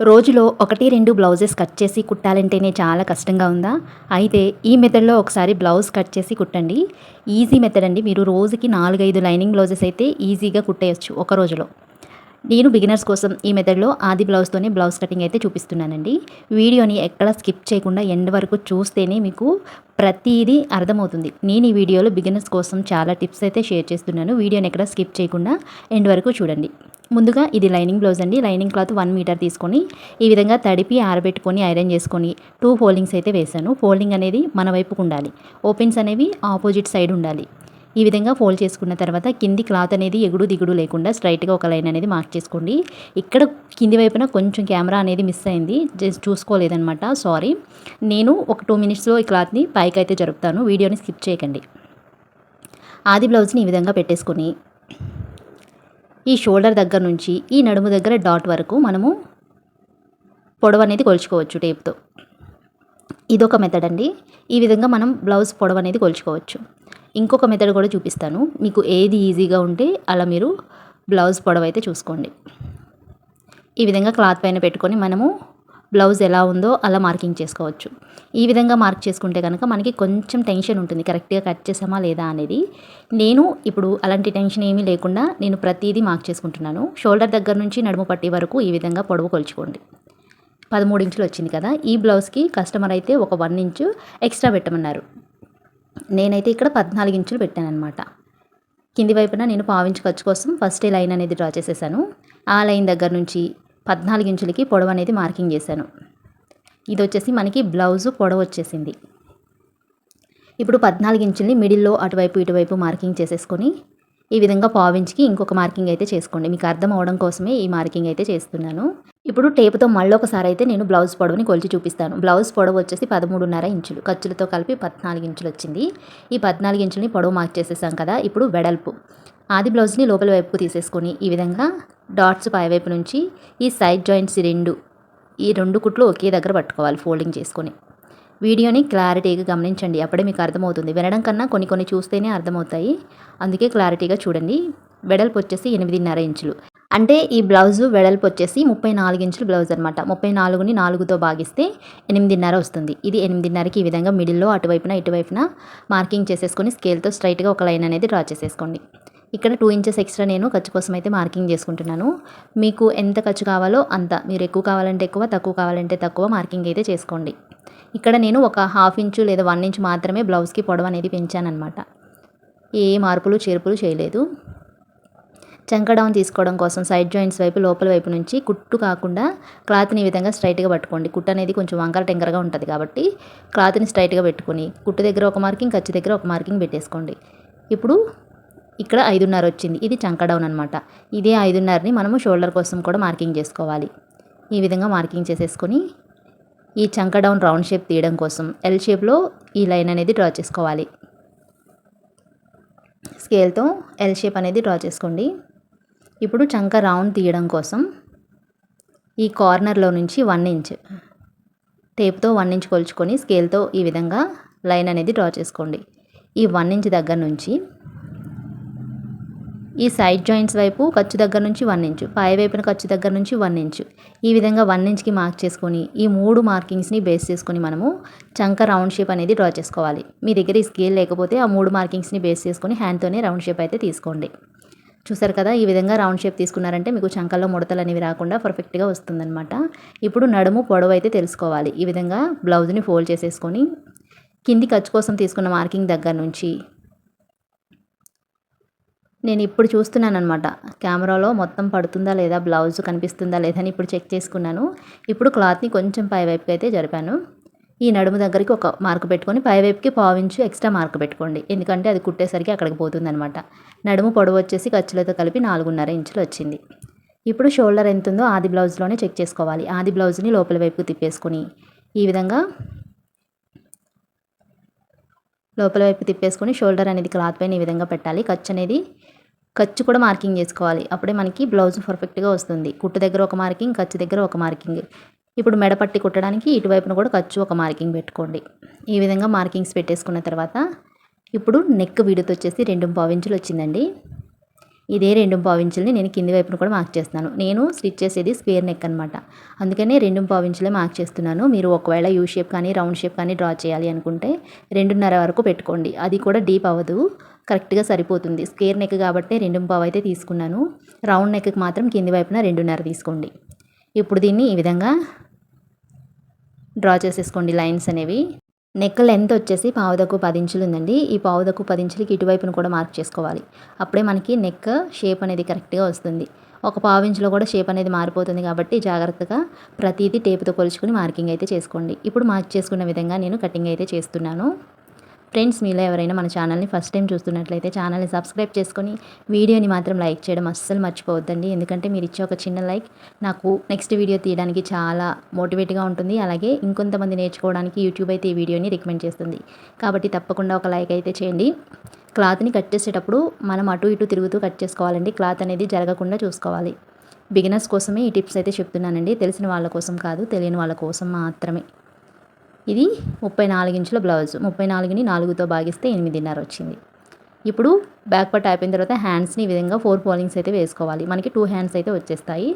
రోజులో ఒకటి రెండు బ్లౌజెస్ కట్ చేసి కుట్టాలంటేనే చాలా కష్టంగా ఉందా? అయితే ఈ మెథడ్లో ఒకసారి బ్లౌజ్ కట్ చేసి కుట్టండి. ఈజీ మెథడ్ అండి. మీరు రోజుకి నాలుగైదు లైనింగ్ బ్లౌజెస్ అయితే ఈజీగా కుట్టేయచ్చు ఒక రోజులో. నేను బిగినర్స్ కోసం ఈ మెథడ్లో ఆది బ్లౌజ్తోనే బ్లౌజ్ కటింగ్ అయితే చూపిస్తున్నానండి. వీడియోని ఎక్కడ స్కిప్ చేయకుండా ఎండ్ వరకు చూస్తేనే మీకు ప్రతిదీ అర్థమవుతుంది. నేను ఈ వీడియోలో బిగినర్స్ కోసం చాలా టిప్స్ అయితే షేర్ చేస్తున్నాను. వీడియోని ఎక్కడ స్కిప్ చేయకుండా ఎండ్ వరకు చూడండి. ముందుగా ఇది లైనింగ్ బ్లౌజ్ అండి. లైనింగ్ క్లాత్ వన్ మీటర్ తీసుకొని ఈ విధంగా తడిపి ఆరబెట్టుకొని ఐరన్ చేసుకొని టూ ఫోల్డింగ్స్ అయితే వేశాను. ఫోల్డింగ్ అనేది మన వైపుకు ఉండాలి. ఓపెన్స్ అనేవి ఆపోజిట్ సైడ్ ఉండాలి. ఈ విధంగా ఫోల్డ్ చేసుకున్న తర్వాత కింది క్లాత్ అనేది ఎగుడు దిగుడు లేకుండా స్ట్రైట్గా ఒక లైన్ అనేది మార్క్ చేసుకోండి. ఇక్కడ కింది వైపున కొంచెం కెమెరా అనేది మిస్ అయింది. జస్ట్ చూసుకోలేదనమాట సారీ. నేను ఒక టూ మినిట్స్లో ఈ క్లాత్ని పైకి అయితే జరుపుతాను. వీడియోని స్కిప్ చేయకండి. ఆది బ్లౌజ్ని ఈ విధంగా పెట్టేసుకొని ఈ షోల్డర్ దగ్గర నుంచి ఈ నడుము దగ్గర డాట్ వరకు మనము పొడవు అనేది కొలుచుకోవచ్చు టేప్తో. ఇదొక మెథడ్ అండి. ఈ విధంగా మనం బ్లౌజ్ పొడవు అనేది కొలుచుకోవచ్చు. ఇంకొక మెథడ్ కూడా చూపిస్తాను. మీకు ఏది ఈజీగా ఉంటే అలా మీరు బ్లౌజ్ పొడవు అయితే చూసుకోండి. ఈ విధంగా క్లాత్ పైన పెట్టుకొని మనము బ్లౌజ్ ఎలా ఉందో అలా మార్కింగ్ చేసుకోవచ్చు. ఈ విధంగా మార్క్ చేసుకుంటే కనుక మనకి కొంచెం టెన్షన్ ఉంటుంది. కరెక్ట్గా కట్ చేసామా లేదా అనేది. నేను ఇప్పుడు అలాంటి టెన్షన్ ఏమీ లేకుండా నేను ప్రతిదీ మార్క్ చేసుకుంటున్నాను. షోల్డర్ దగ్గర నుంచి నడుము పట్టి వరకు ఈ విధంగా పొడవు కొలుచుకోండి. పదమూడు ఇంచులు వచ్చింది కదా. ఈ బ్లౌజ్కి కస్టమర్ అయితే ఒక వన్ ఇంచు ఎక్స్ట్రా పెట్టమన్నారు. నేనైతే ఇక్కడ పద్నాలుగు ఇంచులు పెట్టాను అనమాట కింది వైపున నేను పావించు ఖర్చు కోసం ఫస్ట్ లైన్ అనేది డ్రా చేసేసాను. ఆ లైన్ దగ్గర నుంచి పద్నాలుగు ఇంచులకి పొడవు అనేది మార్కింగ్ చేశాను. ఇది వచ్చేసి మనకి బ్లౌజు పొడవు వచ్చేసింది. ఇప్పుడు పద్నాలుగు ఇంచుల్ని మిడిల్లో అటువైపు ఇటువైపు మార్కింగ్ చేసేసుకొని ఈ విధంగా పావించికి ఇంకొక మార్కింగ్ అయితే చేసుకోండి. మీకు అర్థం అవడం కోసమే ఈ మార్కింగ్ అయితే చేస్తున్నాను. ఇప్పుడు టేపుతో మళ్ళీ ఒకసారి అయితే నేను బ్లౌజ్ పొడవుని కొలిచి చూపిస్తాను. బ్లౌజ్ పొడవు వచ్చేసి పదమూడున్నర ఇంచులు. ఖర్చులతో కలిపి పద్నాలుగు ఇంచులు వచ్చింది ఈ పద్నాలుగు ఇంచులని పొడవు మార్క్ చేసేసాం కదా ఇప్పుడు వెడల్పు. ఆది బ్లౌజ్ని లోపల వైపుకు తీసేసుకొని ఈ విధంగా డాట్స్ పైవైపు నుంచి ఈ సైడ్ జాయింట్స్ రెండు ఈ రెండు కుట్లు ఒకే దగ్గర పట్టుకోవాలి ఫోల్డింగ్ చేసుకొని. వీడియోని క్లారిటీగా గమనించండి అప్పుడే మీకు అర్థమవుతుంది. వినడం కన్నా కొన్ని కొన్ని చూస్తేనే అర్థమవుతాయి. అందుకే క్లారిటీగా చూడండి. వెడల్పు వచ్చేసి ఎనిమిదిన్నర ఇంచులు. అంటే ఈ బ్లౌజు వెడల్పు వచ్చేసి ముప్పై నాలుగు ఇంచులు బ్లౌజ్ అనమాట ముప్పై నాలుగుని నాలుగుతో భాగిస్తే ఎనిమిదిన్నర వస్తుంది. ఇది ఎనిమిదిన్నరకి ఈ విధంగా మిడిల్లో అటువైపున ఇటువైపున మార్కింగ్ చేసేసుకొని స్కేల్తో స్ట్రైట్గా ఒక లైన్ అనేది డ్రా చేసేసుకోండి. ఇక్కడ టూ ఇంచెస్ ఎక్స్ట్రా నేను ఖర్చు కోసం అయితే మార్కింగ్ చేసుకుంటున్నాను. మీకు ఎంత ఖర్చు కావాలో అంత మీరు ఎక్కువ కావాలంటే ఎక్కువ తక్కువ కావాలంటే తక్కువ మార్కింగ్ అయితే చేసుకోండి. ఇక్కడ నేను ఒక హాఫ్ ఇంచు లేదా వన్ ఇంచ్ మాత్రమే బ్లౌజ్కి పొడవు అనేది పెంచానమాట ఏ మార్పులు చేర్పులు చేయలేదు. చంక డౌన్ తీసుకోవడం కోసం సైడ్ జాయింట్స్ వైపు లోపల వైపు నుంచి కుట్టు కాకుండా క్లాత్ని ఈ విధంగా స్ట్రైట్గా పట్టుకోండి. కుట్టు అనేది కొంచెం వంకర టెంకరగా ఉంటుంది కాబట్టి క్లాత్ని స్ట్రైట్గా పెట్టుకొని కుట్టు దగ్గర ఒక మార్కింగ్ ఖర్చు దగ్గర ఒక మార్కింగ్ పెట్టేసుకోండి. ఇప్పుడు ఇక్కడ ఐదున్నర వచ్చింది. ఇది చంక డౌన్ అనమాట ఇదే ఐదున్నరని మనము షోల్డర్ కోసం కూడా మార్కింగ్ చేసుకోవాలి. ఈ విధంగా మార్కింగ్ చేసేసుకొని ఈ చంక డౌన్ రౌండ్ షేప్ తీయడం కోసం ఎల్ షేప్లో ఈ లైన్ అనేది డ్రా చేసుకోవాలి. స్కేల్తో ఎల్ షేప్ అనేది డ్రా చేసుకోండి. ఇప్పుడు చంక రౌండ్ తీయడం కోసం ఈ కార్నర్లో నుంచి వన్ ఇంచ్ టేప్తో వన్ ఇంచ్ కొలుచుకొని స్కేల్తో ఈ విధంగా లైన్ అనేది డ్రా చేసుకోండి. ఈ వన్ ఇంచ్ దగ్గర నుంచి ఈ సైడ్ జాయింట్స్ వైపు ఖర్చు దగ్గర నుంచి వన్ ఇంచు పై వైపున ఖర్చు దగ్గర నుంచి వన్ ఇంచు. ఈ విధంగా వన్ ఇంచ్కి మార్క్ చేసుకొని ఈ మూడు మార్కింగ్స్ని బేస్ చేసుకొని మనము చంక రౌండ్ షేప్ అనేది డ్రా చేసుకోవాలి. మీ దగ్గర ఈ స్కేల్ లేకపోతే ఆ మూడు మార్కింగ్స్ని బేస్ చేసుకొని హ్యాండ్తోనే రౌండ్ షేప్ అయితే తీసుకోండి. చూసారు కదా ఈ విధంగా రౌండ్ షేప్ తీసుకున్నారంటే మీకు చంకల్లో ముడతలు అనేవి రాకుండా పర్ఫెక్ట్గా వస్తుందన్నమాట. ఇప్పుడు నడుము పొడవు అయితే తెలుసుకోవాలి. ఈ విధంగా బ్లౌజ్ని ఫోల్డ్ చేసేసుకొని కింది ఖర్చు కోసం తీసుకున్న మార్కింగ్ దగ్గర నుంచి నేను ఇప్పుడు చూస్తున్నాను అనమాట కెమెరాలో మొత్తం పడుతుందా లేదా బ్లౌజ్ కనిపిస్తుందా లేదా అని ఇప్పుడు చెక్ చేసుకున్నాను. ఇప్పుడు క్లాత్ని కొంచెం పైవైపుకి అయితే జరిపాను. ఈ నడుము దగ్గరికి ఒక మార్క్ పెట్టుకొని పైవైపుకి పావించు ఎక్స్ట్రా మార్క్ పెట్టుకోండి. ఎందుకంటే అది కుట్టేసరికి అక్కడికి పోతుంది అనమాట నడుము పొడవు వచ్చేసి ఖర్చులతో కలిపి నాలుగున్నర ఇంచులు వచ్చింది. ఇప్పుడు షోల్డర్ ఎంత ఉందో ఆది బ్లౌజ్లోనే చెక్ చేసుకోవాలి. ఆది బ్లౌజ్ని లోపల వైపుకి తిప్పేసుకొని ఈ విధంగా లోపల వైపు తిప్పేసుకొని షోల్డర్ అనేది క్లాత్ పైన ఈ విధంగా పెట్టాలి. ఖర్చు అనేది ఖర్చు కూడా మార్కింగ్ చేసుకోవాలి. అప్పుడే మనకి బ్లౌజ్ పర్ఫెక్ట్గా వస్తుంది. కుట్టు దగ్గర ఒక మార్కింగ్ ఖర్చు దగ్గర ఒక మార్కింగ్. ఇప్పుడు మెడపట్టి కుట్టడానికి ఇటువైపున కూడా ఖర్చు ఒక మార్కింగ్ పెట్టుకోండి. ఈ విధంగా మార్కింగ్స్ పెట్టేసుకున్న తర్వాత ఇప్పుడు నెక్ విడుతు వచ్చేసి రెండు పావించులు వచ్చిందండి. ఇదే రెండు పావించుల్ని నేను కింది వైపున కూడా మార్క్ చేస్తున్నాను. నేను స్టిచ్ చేసేది స్క్వేర్ నెక్ అనమాట అందుకనే రెండు పావించులే మార్క్ చేస్తున్నాను. మీరు ఒకవేళ యూ షేప్ కానీ రౌండ్ షేప్ కానీ డ్రా చేయాలి అనుకుంటే రెండున్నర వరకు పెట్టుకోండి. అది కూడా డీప్ అవ్వదు. కరెక్ట్గా సరిపోతుంది. స్క్వేర్ నెక్ కాబట్టి రెండు పావు అయితే తీసుకున్నాను. రౌండ్ నెక్కి మాత్రం కింది వైపున రెండున్నర తీసుకోండి. ఇప్పుడు దీన్ని ఈ విధంగా డ్రా చేసేసుకోండి లైన్స్ అనేవి. నెక్ లెంత్ వచ్చేసి పావుదకు పది ఇంచులు ఉందండి. ఈ పావుదకు పది ఇంచులకి ఇటువైపును కూడా మార్క్ చేసుకోవాలి. అప్పుడే మనకి నెక్ షేప్ అనేది కరెక్ట్గా వస్తుంది. ఒక పావు ఇంచులో కూడా షేప్ అనేది మారిపోతుంది కాబట్టి జాగ్రత్తగా ప్రతిదీ టేపుతో కొలుచుకుని మార్కింగ్ అయితే చేసుకోండి. ఇప్పుడు మార్క్ చేసుకున్న విధంగా నేను కటింగ్ అయితే చేస్తున్నాను. ఫ్రెండ్స్ మీలో ఎవరైనా మన ఛానల్ని ఫస్ట్ టైం చూస్తున్నట్లయితే ఛానల్ని సబ్స్క్రైబ్ చేసుకొని వీడియోని మాత్రం లైక్ చేయడం అస్సలు మర్చిపోవద్దండి. ఎందుకంటే మీరు ఇచ్చే ఒక చిన్న లైక్ నాకు నెక్స్ట్ వీడియో తీయడానికి చాలా మోటివేట్గా ఉంటుంది. అలాగే ఇంకొంతమంది నేర్చుకోవడానికి యూట్యూబ్ అయితే ఈ వీడియోని రికమెండ్ చేస్తుంది. కాబట్టి తప్పకుండా ఒక లైక్ అయితే చేయండి. క్లాత్ని కట్ చేసేటప్పుడు మనం అటు ఇటు తిరుగుతూ కట్ చేసుకోవాలండి. క్లాత్ అనేది జరగకుండా చూసుకోవాలి. బిగినర్స్ కోసమే ఈ టిప్స్ అయితే చెప్తున్నానండి. తెలిసిన వాళ్ళ కోసం కాదు తెలియని వాళ్ళ కోసం మాత్రమే. ఇది ముప్పై నాలుగు ఇంచుల బ్లౌజ్. ముప్పై నాలుగుని నాలుగుతో భాగిస్తే ఎనిమిదిన్నర వచ్చింది ఇప్పుడు బ్యాక్ పార్ట్ అయిపోయిన తర్వాత హ్యాండ్స్ని ఈ విధంగా ఫోర్ ఫోల్డింగ్స్ అయితే వేసుకోవాలి. మనకి టూ హ్యాండ్స్ అయితే వచ్చేస్తాయి.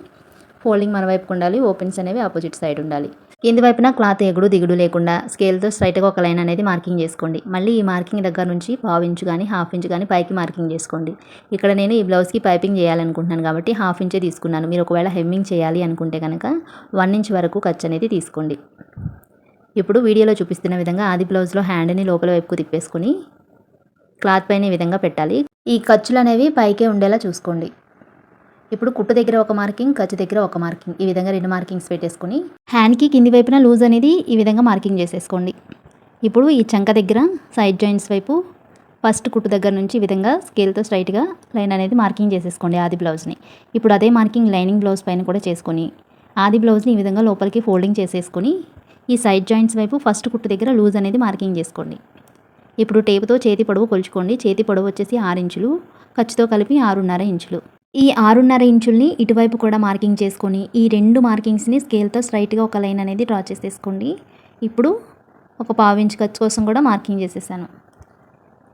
ఫోల్డింగ్ మన వైపుకు ఉండాలి ఓపెన్స్ అనేవి ఆపోజిట్ సైడ్ ఉండాలి. కింది వైపున క్లాత్ ఎగుడు దిగుడు లేకుండా స్కేల్తో స్ట్రైట్గా ఒక లైన్ అనేది మార్కింగ్ చేసుకోండి. మళ్ళీ ఈ మార్కింగ్ దగ్గర నుంచి పావు ఇంచు కానీ హాఫ్ ఇంచు కానీ పైకి మార్కింగ్ చేసుకోండి. ఇక్కడ నేను ఈ బ్లౌజ్కి పైపింగ్ చేయాలనుకుంటున్నాను కాబట్టి హాఫ్ ఇంచే తీసుకున్నాను. మీరు ఒకవేళ హెమ్మింగ్ చేయాలి అనుకుంటే కనుక వన్ ఇంచ్ వరకు ఖర్చు అనేది తీసుకోండి. ఇప్పుడు వీడియోలో చూపిస్తున్న విధంగా ఆది బ్లౌజ్లో హ్యాండ్ని లోపల వైపుకు తిప్పేసుకొని క్లాత్ పైన ఈ విధంగా పెట్టాలి. ఈ ఖర్చులు అనేవి పైకే ఉండేలా చూసుకోండి. ఇప్పుడు కుట్టు దగ్గర ఒక మార్కింగ్ ఖర్చు దగ్గర ఒక మార్కింగ్ ఈ విధంగా రెండు మార్కింగ్స్ పెట్టేసుకొని హ్యాండ్కి కింది వైపున లూజ్ అనేది ఈ విధంగా మార్కింగ్ చేసేసుకోండి. ఇప్పుడు ఈ చంక దగ్గర సైడ్ జాయింట్స్ వైపు ఫస్ట్ కుట్టు దగ్గర నుంచి ఈ విధంగా స్కేల్తో స్ట్రైట్గా లైన్ అనేది మార్కింగ్ చేసేసుకోండి ఆది బ్లౌజ్ని ఇప్పుడు అదే మార్కింగ్ లైనింగ్ బ్లౌజ్ పైన కూడా చేసుకొని ఆది బ్లౌజ్ని ఈ విధంగా లోపలికి ఫోల్డింగ్ చేసేసుకొని ఈ సైడ్ జాయింట్స్ వైపు ఫస్ట్ కుట్టు దగ్గర లూజ్ అనేది మార్కింగ్ చేసుకోండి. ఇప్పుడు టేపుతో చేతి పొడవు కొలుచుకోండి. చేతి పొడవు వచ్చేసి ఆరు ఇంచులు ఖర్చుతో కలిపి ఆరున్నర ఇంచులు. ఈ ఆరున్నర ఇంచుల్ని ఇటువైపు కూడా మార్కింగ్ చేసుకొని ఈ రెండు మార్కింగ్స్ని స్కేల్తో స్ట్రైట్గా ఒక లైన్ అనేది డ్రా చేసేసుకోండి. ఇప్పుడు ఒక పావు ఇంచు ఖర్చు కోసం కూడా మార్కింగ్ చేసేసాను.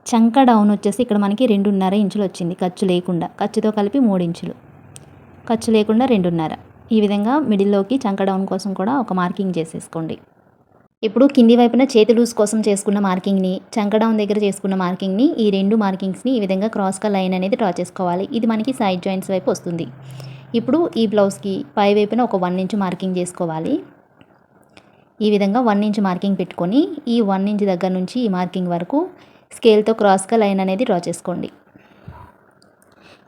చంక డౌన్ వచ్చేసి ఇక్కడ మనకి రెండున్నర ఇంచులు వచ్చింది ఖర్చు లేకుండా. ఖర్చుతో కలిపి మూడు ఇంచులు. ఖర్చు లేకుండా రెండున్నర. ఈ విధంగా మిడిల్లోకి చంక డౌన్ కోసం కూడా ఒక మార్కింగ్ చేసేసుకోండి. ఇప్పుడు కింది వైపున చేతి లూజ్ కోసం చేసుకున్న మార్కింగ్ని చంక డౌన్ దగ్గర చేసుకున్న మార్కింగ్ని ఈ రెండు మార్కింగ్స్ని ఈ విధంగా క్రాస్గా లైన్ అనేది డ్రా చేసుకోవాలి. ఇది మనకి సైడ్ జాయింట్స్ వైపు వస్తుంది. ఇప్పుడు ఈ బ్లౌజ్కి పై వైపున ఒక వన్ ఇంచ్ మార్కింగ్ చేసుకోవాలి. ఈ విధంగా వన్ ఇంచ్ మార్కింగ్ పెట్టుకొని ఈ వన్ ఇంచ్ దగ్గర నుంచి ఈ మార్కింగ్ వరకు స్కేల్తో క్రాస్గా లైన్ అనేది డ్రా చేసుకోండి.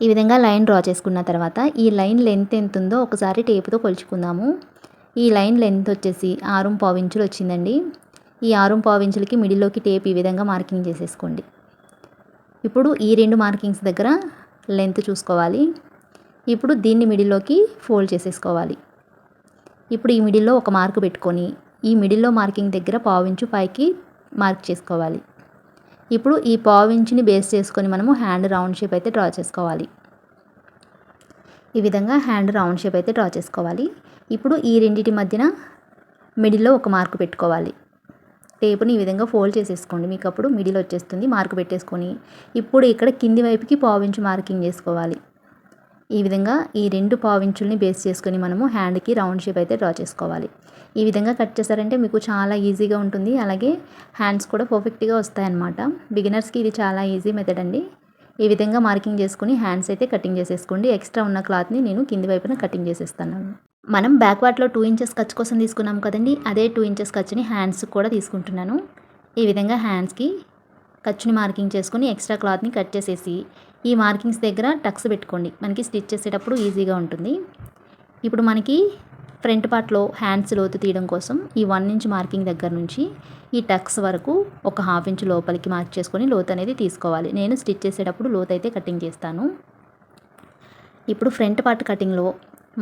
ఈ విధంగా లైన్ డ్రా చేసుకున్న తర్వాత ఈ లైన్ లెంత్ ఎంత ఉందో ఒకసారి టేపుతో కొలుచుకుందాము. ఈ లైన్ లెంత్ వచ్చేసి ఆరు పావించులు వచ్చిందండి. ఈ ఆరు పావించులకి మిడిల్లోకి టేప్ ఈ విధంగా మార్కింగ్ చేసేసుకోండి. ఇప్పుడు ఈ రెండు మార్కింగ్స్ దగ్గర లెంత్ చూసుకోవాలి. ఇప్పుడు దీన్ని మిడిల్లోకి ఫోల్డ్ చేసేసుకోవాలి. ఇప్పుడు ఈ మిడిల్లో ఒక మార్క్ పెట్టుకొని ఈ మిడిల్లో మార్కింగ్ దగ్గర పావించు పైకి మార్క్ చేసుకోవాలి. ఇప్పుడు ఈ పావించుని బేస్ చేసుకొని మనము హ్యాండ్ రౌండ్ షేప్ అయితే డ్రా చేసుకోవాలి. ఈ విధంగా హ్యాండ్ రౌండ్ షేప్ అయితే డ్రా చేసుకోవాలి. ఇప్పుడు ఈ రెండింటి మధ్యన మిడిల్లో ఒక మార్క్ పెట్టుకోవాలి. టేపుని ఈ విధంగా ఫోల్డ్ చేసేసుకోండి. మీకు అప్పుడు మిడిల్ వచ్చేస్తుంది మార్కు పెట్టేసుకొని. ఇప్పుడు ఇక్కడ కింది వైపుకి పావించు మార్కింగ్ చేసుకోవాలి. ఈ విధంగా ఈ రెండు పావించుల్ని బేస్ చేసుకొని మనము హ్యాండ్కి రౌండ్ షేప్ అయితే డ్రా చేసుకోవాలి. ఈ విధంగా కట్ చేశారంటే మీకు చాలా ఈజీగా ఉంటుంది. అలాగే హ్యాండ్స్ కూడా పర్ఫెక్ట్గా వస్తాయన్నమాట. బిగినర్స్కి ఇది చాలా ఈజీ మెథడ్ అండి. ఈ విధంగా మార్కింగ్ చేసుకుని హ్యాండ్స్ అయితే కటింగ్ చేసేసుకోండి. ఎక్స్ట్రా ఉన్న క్లాత్ని నేను కింది వైపున కటింగ్ చేసేస్తాను. మనం బ్యాక్ వాట్లో టూ ఇంచెస్ ఖర్చు కోసం తీసుకున్నాం కదండి. అదే టూ ఇంచెస్ ఖర్చుని హ్యాండ్స్ కూడా తీసుకుంటున్నాను. ఈ విధంగా హ్యాండ్స్కి ఖర్చుని మార్కింగ్ చేసుకొని ఎక్స్ట్రా క్లాత్ని కట్ చేసేసి ఈ మార్కింగ్స్ దగ్గర టక్స్ పెట్టుకోండి. మనకి స్టిచ్ చేసేటప్పుడు ఈజీగా ఉంటుంది. ఇప్పుడు మనకి ఫ్రంట్ పార్ట్లో హ్యాండ్స్ లోతు తీయడం కోసం ఈ వన్ ఇంచ్ మార్కింగ్ దగ్గర నుంచి ఈ టక్స్ వరకు ఒక హాఫ్ ఇంచ్ లోపలికి మార్క్ చేసుకొని లోతు అనేది తీసుకోవాలి. నేను స్టిచ్ చేసేటప్పుడు లోతు అయితే కటింగ్ చేస్తాను. ఇప్పుడు ఫ్రంట్ పార్ట్ కటింగ్లో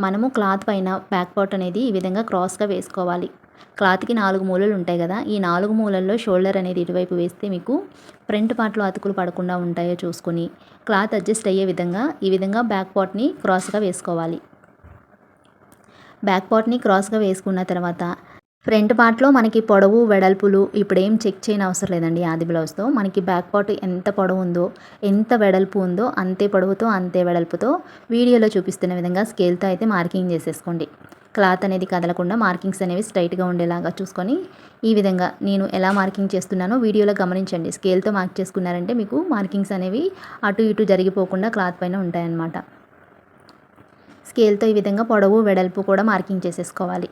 మనము క్లాత్ పైన బ్యాక్ పార్ట్ అనేది ఈ విధంగా క్రాస్గా వేసుకోవాలి. క్లాత్కి నాలుగు మూలలు ఉంటాయి కదా ఈ నాలుగు మూలల్లో షోల్డర్ అనేది ఇటువైపు వేస్తే మీకు ఫ్రంట్ పార్ట్లో అతుకులు పడకుండా ఉంటాయో చూసుకొని క్లాత్ అడ్జస్ట్ అయ్యే విధంగా ఈ విధంగా బ్యాక్ పార్ట్ని క్రాస్గా వేసుకోవాలి. బ్యాక్ పార్ట్ని క్రాస్గా వేసుకున్న తర్వాత ఫ్రంట్ పార్ట్లో మనకి పొడవు వెడల్పులు ఇప్పుడేం చెక్ చేయని అవసరం లేదండి ఆది బ్లౌజ్తో. మనకి బ్యాక్ పార్ట్ ఎంత పొడవు ఉందో ఎంత వెడల్పు ఉందో అంతే పొడవుతో అంతే వెడల్పుతో వీడియోలో చూపిస్తున్న విధంగా స్కేల్తో అయితే మార్కింగ్ చేసేసుకోండి. క్లాత్ అనేది కదలకుండా మార్కింగ్స్ అనేవి స్ట్రైట్గా ఉండేలాగా చూసుకొని ఈ విధంగా నేను ఎలా మార్కింగ్ చేస్తున్నానో వీడియోలో గమనించండి. స్కేల్తో మార్క్ చేసుకున్నారంటే మీకు మార్కింగ్స్ అనేవి అటు ఇటు జరిగిపోకుండా క్లాత్ పైన ఉంటాయన్నమాట. స్కేల్తో ఈ విధంగా పొడవు వెడల్పు కూడా మార్కింగ్ చేసేసుకోవాలి.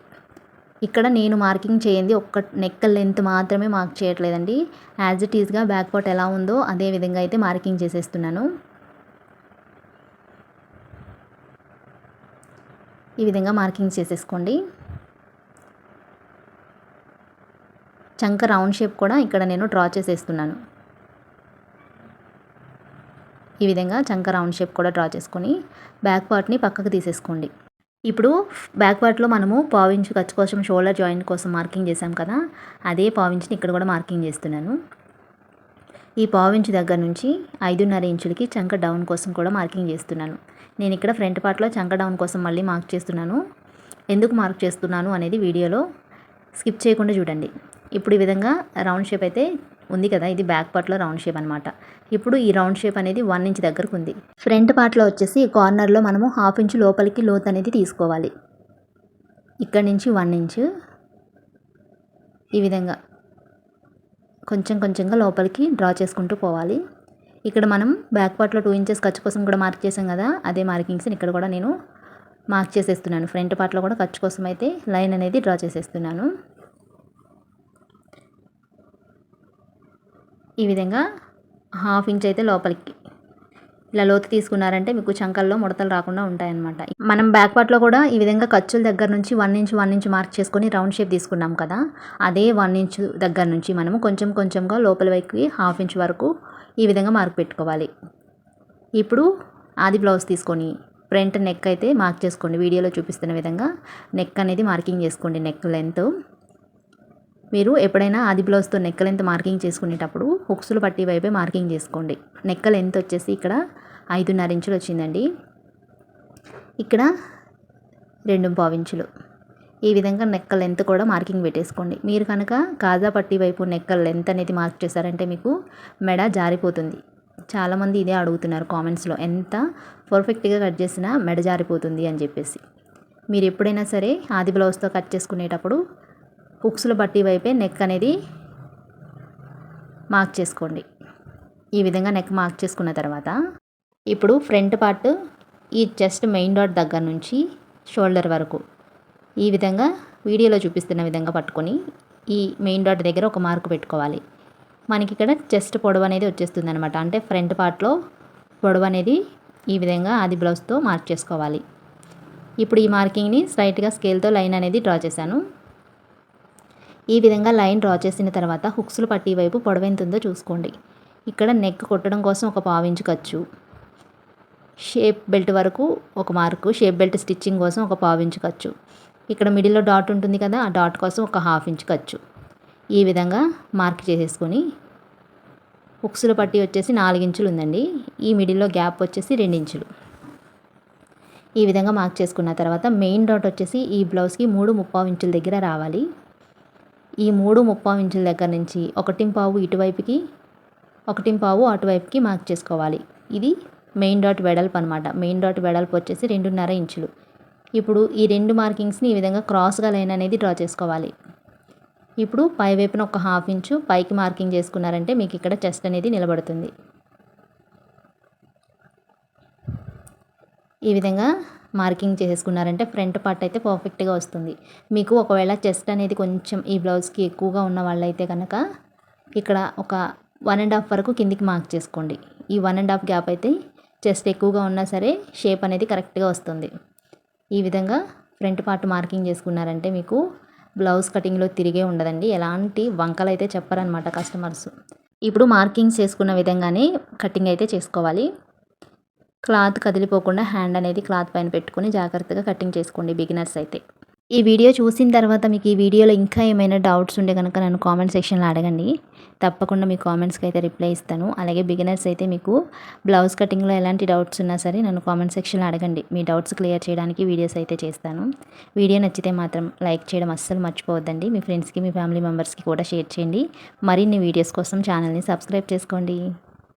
ఇక్కడ నేను మార్కింగ్ చేయండి ఒక్క నెక్ లెంత్ మాత్రమే మార్క్ చేయట్లేదండి. యాజ్ ఇట్ ఈజ్గా బ్యాక్ పార్ట్ ఎలా ఉందో అదే విధంగా అయితే మార్కింగ్ చేసేస్తున్నాను. ఈ విధంగా మార్కింగ్ చేసేసుకోండి. చంక రౌండ్ షేప్ కూడా ఇక్కడ నేను డ్రా చేసేస్తున్నాను. ఈ విధంగా చంక రౌండ్ షేప్ కూడా డ్రా చేసుకొని బ్యాక్ పార్ట్ని పక్కకు తీసేసుకోండి. ఇప్పుడు బ్యాక్ పార్ట్లో మనము పావించు ఖర్చు కోసం షోల్డర్ జాయింట్ కోసం మార్కింగ్ చేసాం కదా అదే పావించుని ఇక్కడ కూడా మార్కింగ్ చేస్తున్నాను. ఈ పావించు దగ్గర నుంచి ఐదున్నర ఇంచులకి చంక డౌన్ కోసం కూడా మార్కింగ్ చేస్తున్నాను. నేను ఇక్కడ ఫ్రంట్ పార్ట్లో చంక డౌన్ కోసం మళ్ళీ మార్క్ చేస్తున్నాను. ఎందుకు మార్క్ చేస్తున్నాను అనేది వీడియోలో స్కిప్ చేయకుండా చూడండి. ఇప్పుడు ఈ విధంగా రౌండ్ షేప్ అయితే ఉంది కదా ఇది బ్యాక్ పార్ట్లో రౌండ్ షేప్ అనమాట ఇప్పుడు ఈ రౌండ్ షేప్ అనేది వన్ ఇంచ్ దగ్గరకు ఉంది. ఫ్రంట్ పార్ట్లో వచ్చేసి కార్నర్లో మనము హాఫ్ ఇంచ్ లోపలికి లోత్ అనేది తీసుకోవాలి. ఇక్కడ నుంచి వన్ ఇంచ్ ఈ విధంగా కొంచెం కొంచెంగా లోపలికి డ్రా చేసుకుంటూ పోవాలి. ఇక్కడ మనం బ్యాక్ పార్ట్లో టూ ఇంచెస్ ఖర్చు కోసం కూడా మార్క్ చేసాం కదా అదే మార్కింగ్స్ని ఇక్కడ కూడా నేను మార్క్ చేసేస్తున్నాను. ఫ్రంట్ పార్ట్లో కూడా ఖర్చు కోసం అయితే లైన్ అనేది డ్రా చేసేస్తున్నాను. ఈ విధంగా హాఫ్ ఇంచ్ అయితే లోపలికి ఇలా లోతు తీసుకున్నారంటే మీకు చంకల్లో ముడతలు రాకుండా ఉంటాయన్నమాట. మనం బ్యాక్ పార్ట్లో కూడా ఈ విధంగా ఖర్చుల దగ్గర నుంచి one inch one inch mark చేసుకొని రౌండ్ షేప్ తీసుకున్నాం కదా. అదే వన్ ఇంచ్ దగ్గర నుంచి మనము కొంచెం కొంచెంగా లోపల వైపుకి హాఫ్ ఇంచ్ వరకు ఈ విధంగా మార్క్ పెట్టుకోవాలి. ఇప్పుడు ఆది బ్లౌజ్ తీసుకొని ఫ్రంట్ నెక్ అయితే మార్క్ చేసుకోండి. వీడియోలో చూపిస్తున్న విధంగా నెక్ అనేది మార్కింగ్ చేసుకోండి. నెక్ లెంత్ మీరు ఎప్పుడైనా ఆది బ్లౌజ్తో నెక్ లెంత్ మార్కింగ్ చేసుకునేటప్పుడు హుక్స్లు పట్టి వైపే మార్కింగ్ చేసుకోండి. నెక్క లెంత్ వచ్చేసి ఇక్కడ ఐదున్నర ఇంచులు వచ్చిందండి. ఇక్కడ రెండు పావించులు ఈ విధంగా నెక్క లెంత్ కూడా మార్కింగ్ పెట్టేసుకోండి. మీరు కనుక కాజా పట్టి వైపు నెక్క లెంత్ అనేది మార్క్ చేశారంటే మీకు మెడ జారిపోతుంది. చాలామంది ఇదే అడుగుతున్నారు కామెంట్స్లో ఎంత పర్ఫెక్ట్గా కట్ చేసినా మెడ జారిపోతుంది అని చెప్పేసి. మీరు ఎప్పుడైనా సరే ఆది బ్లౌజ్తో కట్ చేసుకునేటప్పుడు హుక్స్లు బట్టి వైపే నెక్ అనేది మార్క్ చేసుకోండి. ఈ విధంగా నెక్ మార్క్ చేసుకున్న తర్వాత ఇప్పుడు ఫ్రంట్ పార్ట్ ఈ చెస్ట్ మెయిన్ డాట్ దగ్గర నుంచి షోల్డర్ వరకు ఈ విధంగా వీడియోలో చూపిస్తున్న విధంగా పట్టుకొని ఈ మెయిన్ డాట్ దగ్గర ఒక మార్కు పెట్టుకోవాలి. మనకి ఇక్కడ చెస్ట్ పొడవు అనేది వచ్చేస్తుంది అనమాట అంటే ఫ్రంట్ పార్ట్లో పొడవు అనేది ఈ విధంగా ఆది బ్లౌజ్తో మార్క్ చేసుకోవాలి. ఇప్పుడు ఈ మార్కింగ్ని స్ట్రైట్గా స్కేల్తో లైన్ అనేది డ్రా చేశాను. ఈ విధంగా లైన్ డ్రా చేసిన తర్వాత హుక్స్లు పట్టి వైపు పొడవెంతుందో చూసుకోండి. ఇక్కడ నెక్ కొట్టడం కోసం ఒక పావించు ఖర్చు. షేప్ బెల్ట్ వరకు ఒక మార్కు షేప్ బెల్ట్ స్టిచ్చింగ్ కోసం ఒక పావించు ఖర్చు. ఇక్కడ మిడిల్లో డాట్ ఉంటుంది కదా ఆ డాట్ కోసం ఒక హాఫ్ ఇంచ్ ఖర్చు. ఈ విధంగా మార్క్ చేసేసుకొని హుక్స్ల పట్టి వచ్చేసి నాలుగించులు ఉందండి. ఈ మిడిల్లో గ్యాప్ వచ్చేసి రెండించులు ఈ విధంగా మార్క్ చేసుకున్న తర్వాత మెయిన్ డాట్ వచ్చేసి ఈ బ్లౌజ్కి మూడు ముప్పావు ఇంచుల దగ్గర రావాలి. ఈ మూడు ముప్పావు ఇంచుల దగ్గర నుంచి ఒకటింపావు ఇటువైపుకి ఒకటింపావు అటువైపుకి మార్క్ చేసుకోవాలి. ఇది మెయిన్ డాట్ వెడల్పు అనమాట మెయిన్ డాట్ వెడల్పు వచ్చేసి రెండున్నర ఇంచులు. ఇప్పుడు ఈ రెండు మార్కింగ్స్ని ఈ విధంగా క్రాస్గా లైన్ అనేది డ్రా చేసుకోవాలి. ఇప్పుడు పై వైపున ఒక హాఫ్ ఇంచు పైకి మార్కింగ్ చేసుకున్నారంటే మీకు ఇక్కడ చెస్ట్ అనేది నిలబడుతుంది. ఈ విధంగా మార్కింగ్ చేసుకున్నారంటే ఫ్రంట్ పార్ట్ అయితే పర్ఫెక్ట్గా వస్తుంది. మీకు ఒకవేళ చెస్ట్ అనేది కొంచెం ఈ బ్లౌజ్కి ఎక్కువగా ఉన్న వాళ్ళైతే కనుక ఇక్కడ ఒక వన్ అండ్ హాఫ్ వరకు కిందికి మార్క్ చేసుకోండి. ఈ వన్ అండ్ హాఫ్ గ్యాప్ అయితే చెస్ట్ ఎక్కువగా ఉన్నా సరే షేప్ అనేది కరెక్ట్గా వస్తుంది. ఈ విధంగా ఫ్రంట్ పార్ట్ మార్కింగ్ చేసుకున్నారంటే మీకు బ్లౌజ్ కటింగ్లో తిరిగే ఉండదండి. ఎలాంటి వంకలు అయితే చెప్పరనమాట కస్టమర్స్. ఇప్పుడు మార్కింగ్స్ చేసుకున్న విధంగానే కటింగ్ అయితే చేసుకోవాలి. క్లాత్ కదిలిపోకుండా హ్యాండ్ అనేది క్లాత్ పైన పెట్టుకొని జాగ్రత్తగా కటింగ్ చేసుకోండి బిగినర్స్ అయితే. ఈ వీడియో చూసిన తర్వాత మీకు ఈ వీడియోలో ఇంకా ఏమైనా డౌట్స్ ఉంటే కనుక నన్ను కామెంట్ సెక్షన్లో అడగండి. తప్పకుండా మీ కామెంట్స్కి అయితే రిప్లై ఇస్తాను. అలాగే బిగినర్స్ అయితే మీకు బ్లౌజ్ కటింగ్లో ఎలాంటి డౌట్స్ ఉన్నా సరే నన్ను కామెంట్ సెక్షన్లో అడగండి. మీ డౌట్స్ క్లియర్ చేయడానికి వీడియోస్ అయితే చేస్తాను. వీడియో నచ్చితే మాత్రం లైక్ చేయడం అస్సలు మర్చిపోవద్దండి. మీ ఫ్రెండ్స్కి మీ ఫ్యామిలీ మెంబర్స్కి కూడా షేర్ చేయండి. మరిన్ని వీడియోస్ కోసం ఛానల్ని సబ్స్క్రైబ్ చేసుకోండి.